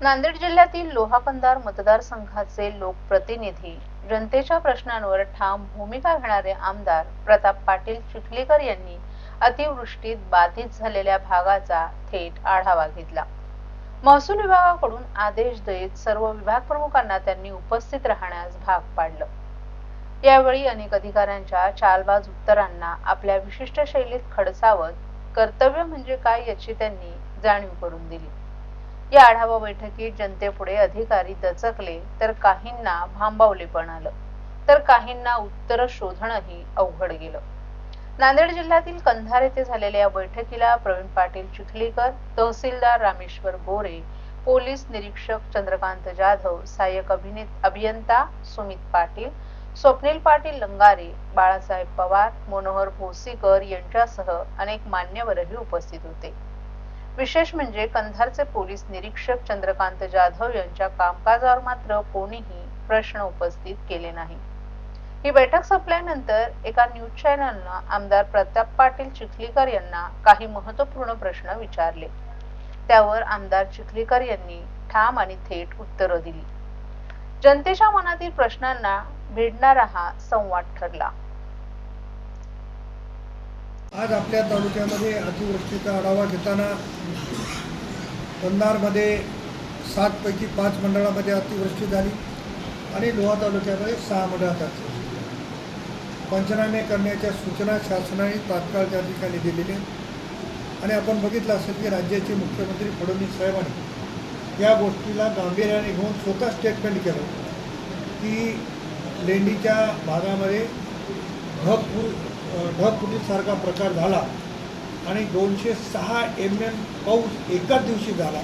नांदेड जिल्ह्यातील लोहाकंदार मतदारसंघाचे लोकप्रतिनिधी जनतेच्या प्रश्नांवर ठाम भूमिका घेणारे आमदार प्रताप पाटील चिखलीकर यांनी अतिवृष्टीत बाधित झालेल्या भागाचा थेट आढावा घेतला. महसूल विभागाकडून आदेश देत सर्व विभाग प्रमुखांना त्यांनी उपस्थित राहण्यास भाग पाडलं. यावेळी अनेक अधिकाऱ्यांच्या चालबाज उत्तरांना आपल्या विशिष्ट शैलीत खडसावत कर्तव्य म्हणजे काय याची त्यांनी जाणीव करून दिली. या आढावा बैठकीत जनतेपुढे अधिकारी दचकले तर काहींना भांबावले पण आलं. तर काहींना उत्तर शोधणंही अवघड गेलं. नांदेड जिल्ह्यातील कंधार येथे झालेल्या या बैठकीला प्रवीण पाटील चिखलीकर तहसीलदार रामेश्वर गोरे पोलीस निरीक्षक चंद्रकांत जाधव सहाय्यक अभिनेत अभियंता सुमित पाटील स्वप्नील पाटील लंगारे बाळासाहेब पवार मनोहर भोसीकर यांच्यासह अनेक मान्यवरही उपस्थित होते. विशेष म्हणजे कंधारचे पोलीस निरीक्षक चंद्रकांत जाधव यांच्या कामकाजावर मात्र कोणीही प्रश्न उपस्थित केले नाही. ही बैठक संपल्यानंतर एका न्यूज चॅनलनं आमदार प्रताप पाटील चिखलीकर यांना काही महत्त्वपूर्ण प्रश्न विचारले. त्यावर आमदार चिखलीकर यांनी ठाम आणि थेट उत्तरं दिली. जनतेच्या मनातील प्रश्नांना भिडणारा हा संवाद ठरला. आज आपल्या तालुक्यामध्ये अतिवृष्टीचा आढावा घेताना कंधारमध्ये सातपैकी पाच मंडळामध्ये अतिवृष्टी झाली आणि लोहा तालुक्यामध्ये सहा मंडळात अतिवृष्टी पंचनामे करण्याच्या सूचना शासनाने तात्काळ त्या ठिकाणी दिलेल्या आणि आपण बघितलं असेल की राज्याचे मुख्यमंत्री फडणवीस साहेबांनी या गोष्टीला गांभीर्याने घेऊन स्वतः स्टेटमेंट केलं की लेंडीच्या भागामध्ये भरपूर ढगफुटीसारखा प्रकार झाला आणि दोनशे सहा एम एम पाऊस एकाच दिवशी झाला.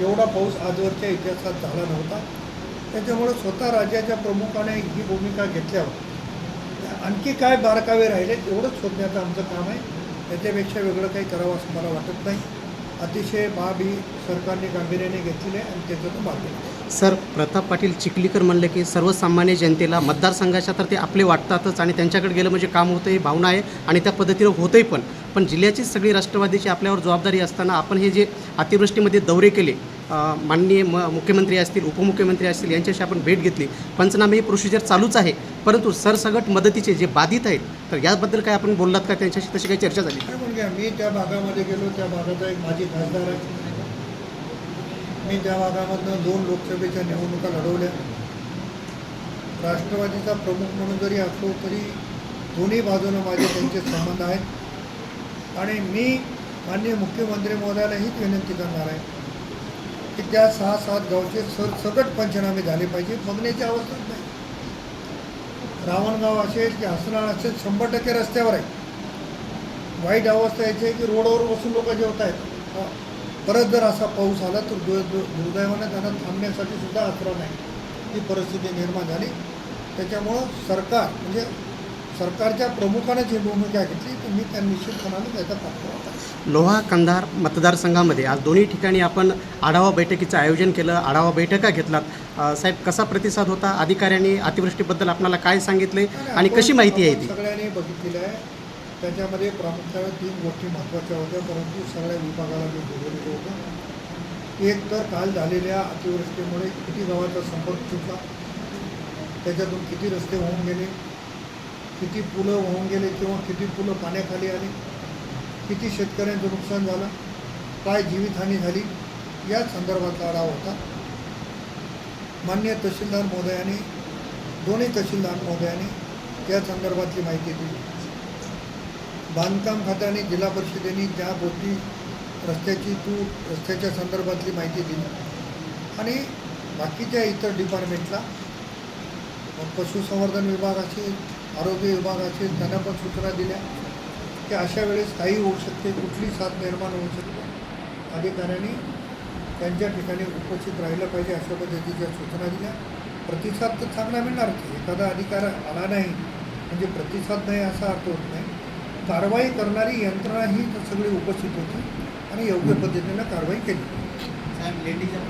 एवढा पाऊस आजवरच्या इतिहासात झाला नव्हता. त्याच्यामुळं स्वतः राज्याच्या प्रमुखाने ही भूमिका घेतल्यावर आणखी काय बारकावे राहिले एवढंच शोधण्याचं आमचं काम आहे. त्याच्यापेक्षा वेगळं काही करावं असं मला वाटत नाही. अतिशय बाब ही सरकारने गांभीर्याने घेतलेली आहे आणि त्याचं तो मार्ग सर प्रताप पाटील चिखलीकर म्हणलं की सर्वसामान्य जनतेला मतदारसंघाच्या तर ते आपले वाटतातच आणि त्यांच्याकडे गेलं म्हणजे काम होतं ही भावना आहे आणि त्या पद्धतीनं होतंही पण. पण जिल्ह्याची सगळी राष्ट्रवादीची आपल्यावर जबाबदारी असताना आपण हे जे अतिवृष्टीमध्ये दौरे केले माननीय म मुख्यमंत्री असतील उपमुख्यमंत्री असतील यांच्याशी आपण भेट घेतली. पंचनामे ही प्रोसिजर चालूच आहे. परंतु सरसगट मदतीचे जे बाधित आहेत तर याबद्दल काय आपण बोललात का? त्यांच्याशी तशी काही चर्चा झाली. काय मी त्या भागामध्ये गेलो त्या भागाचा एक माझी खासदार आहे. मी त्या भागामधनं दोन लोकसभेच्या निवडणुका लढवल्या. राष्ट्रवादीचा प्रमुख म्हणून जरी असलो तरी दोन्ही बाजूनं माझे त्यांचे संबंध आहेत. आणि मी माननीय मुख्यमंत्री महोदयाला हीच विनंती करणार आहे. की त्या सहा सात गावचे सरसकट पंचनामे झाले पाहिजे बघण्याची अवस्था नाही. रावणगाव असेल की हसनाळ असेल शंभर टक्के रस्त्यावर आहे वाईट अवस्था याची आहे की रोडवर बसून लोक जेवत आहेत परत जर असा पाऊस आला तर दु दु- दुर्दैवानं त्यांना थांबण्यासाठी सुद्धा आसरा नाही. ही परिस्थिती निर्माण झाली. त्याच्यामुळं सरकार म्हणजे सरकारच्या प्रमुखाने जी भूमिका घेतली तर मी त्या निश्चितपणाने त्याचा पाठपुरावा. लोहा कंधार मतदारसंघामध्ये आज दोन्ही ठिकाणी आपण आढावा बैठकीचं आयोजन केलं आढावा बैठका घेतलात. साहेब कसा प्रतिसाद होता? अधिकाऱ्यांनी अतिवृष्टीबद्दल आपल्याला काय सांगितले आणि कशी माहिती आहे ती? सगळ्यांनी बघितलेलं आहे. त्याच्यामध्ये प्रामुख्याने तीन गोष्टी महत्त्वाच्या होत्या परंतु सगळ्या विभागाला मी बोलवलेलं होतं. एक तर काल झालेल्या अतिवृष्टीमुळे किती गावाचा संपर्क तुटला. त्याच्यातून किती रस्ते वाहून गेले. किती पुलं वाहून गेले किंवा किती पुलं पाण्याखाली आली किती शेतकऱ्यांचं नुकसान झालं काय जीवितहानी झाली या संदर्भातला आढावा होता. मान्य तहसीलदार महोदयाने दोन्ही तहसीलदार महोदयाने त्या संदर्भातली माहिती दिली. बांधकाम खात्याने जिल्हा परिषदेने ज्या गोष्टी रस्त्याची तूट रस्त्याच्या संदर्भातली माहिती दिली. आणि बाकीच्या इतर डिपार्टमेंटला पशुसंवर्धन विभागाची आरोग्य विभाग असेल त्यांना पण सूचना दिल्या की अशा वेळेस काही होऊ शकते कुठली साथ निर्माण होऊ शकते. अधिकाऱ्यांनी त्यांच्या ठिकाणी उपस्थित राहिलं पाहिजे अशा पद्धतीच्या सूचना दिल्या. प्रतिसाद तर चांगला मिळणार की एखादा अधिकार आला नाही म्हणजे प्रतिसाद नाही असा अर्थ होत नाही. कारवाई करणारी यंत्रणा ही सगळी उपस्थित होती आणि योग्य पद्धतीनं कारवाई केली. साहेब लेडीच्या